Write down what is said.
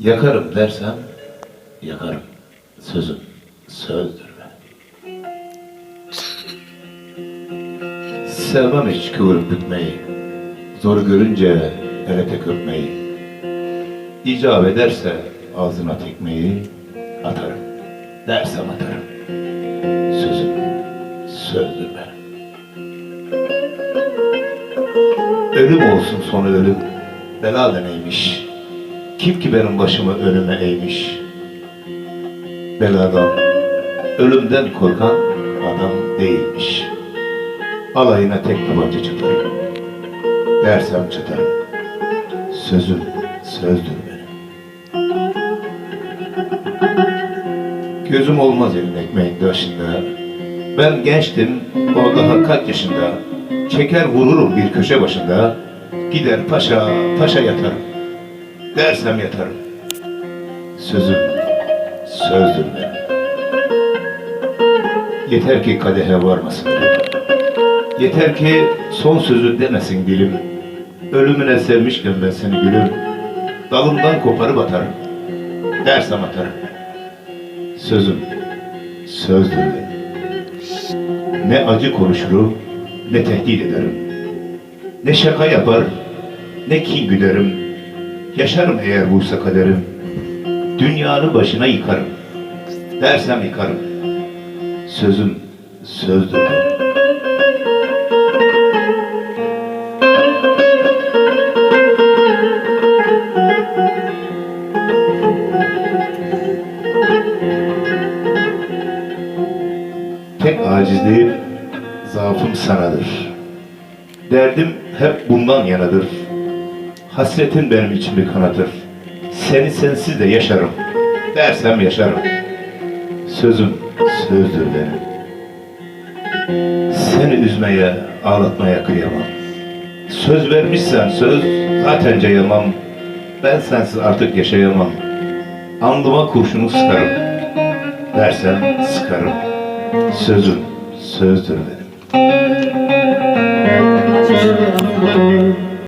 Yakarım dersem yakarım. Sözüm sözdür benim. Sevmem hiç kıvırıp bükmeyi. Zor görünce ele tek öpmeyi. İcap ederse ağzına tekmeyi atarım. Dersem atarım. Sözüm sözdür benim. Ölüm olsun sonu ölüm. Bela da neymiş? Kim ki benim başımı önüme eğmiş? Beladan, ölümden korkan adam değilmiş. Alayına tek tabanca çatarım. Dersem çatarım. Sözüm sözdür benim. Gözüm olmaz elin ekmeğin başında. Ben gençtim, o daha kaç yaşında. Çeker vururum bir köşe başında. Gider paşa paşa yatarım. Dersem yatarım. Sözüm sözdür benim. Yeter ki kadehe varmasın. Yeter ki son sözü demesin dilim. Ölümüne sevmişken ben seni gülüm. Dalımdan koparıp atarım. Dersem atarım. Sözüm sözdür benim. Ne acı konuşurum, ne tehdit ederim. Ne şaka yapar, ne kin güderim. Yaşarım eğer buysa kaderim. Dünyanı başına yıkarım. Dersem yıkarım. Sözüm sözdür. Tek acizliğim, zaafım sanadır. Derdim hep bundan yanadır. Hasretin benim içimi kanatır. Seni sensiz de yaşarım. Dersem yaşarım. Sözüm sözdür benim. Seni üzmeye, ağlatmaya kıyamam. Söz vermişsen söz, zaten cayamam. Ben sensiz artık yaşayamam. Alnıma kurşunu sıkarım. Dersem sıkarım. Sözüm sözdür benim.